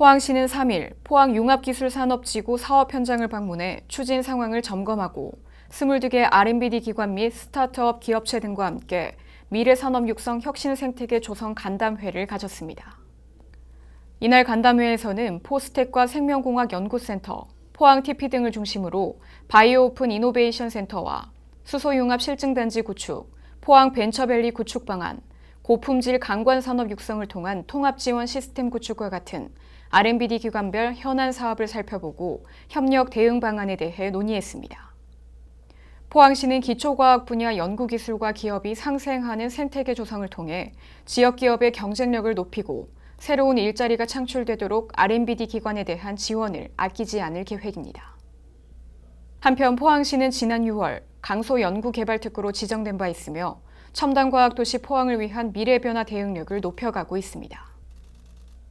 포항시는 3일 포항 융합기술산업지구 사업 현장을 방문해 추진 상황을 점검하고 22개 R&BD 기관 및 스타트업 기업체 등과 함께 미래산업 육성 혁신 생태계 조성 간담회를 가졌습니다. 이날 간담회에서는 포스텍과 생명공학 연구센터, 포항 TP 등을 중심으로 바이오 오픈 이노베이션 센터와 수소융합 실증단지 구축, 포항 벤처밸리 구축 방안, 고품질 강관 산업 육성을 통한 통합 지원 시스템 구축과 같은 R&BD 기관별 현안 사업을 살펴보고 협력 대응 방안에 대해 논의했습니다. 포항시는 기초과학 분야 연구기술과 기업이 상생하는 생태계 조성을 통해 지역 기업의 경쟁력을 높이고 새로운 일자리가 창출되도록 R&BD 기관에 대한 지원을 아끼지 않을 계획입니다. 한편 포항시는 지난 6월 강소 연구개발특구로 지정된 바 있으며 첨단과학 도시 포항을 위한 미래변화 대응력을 높여가고 있습니다.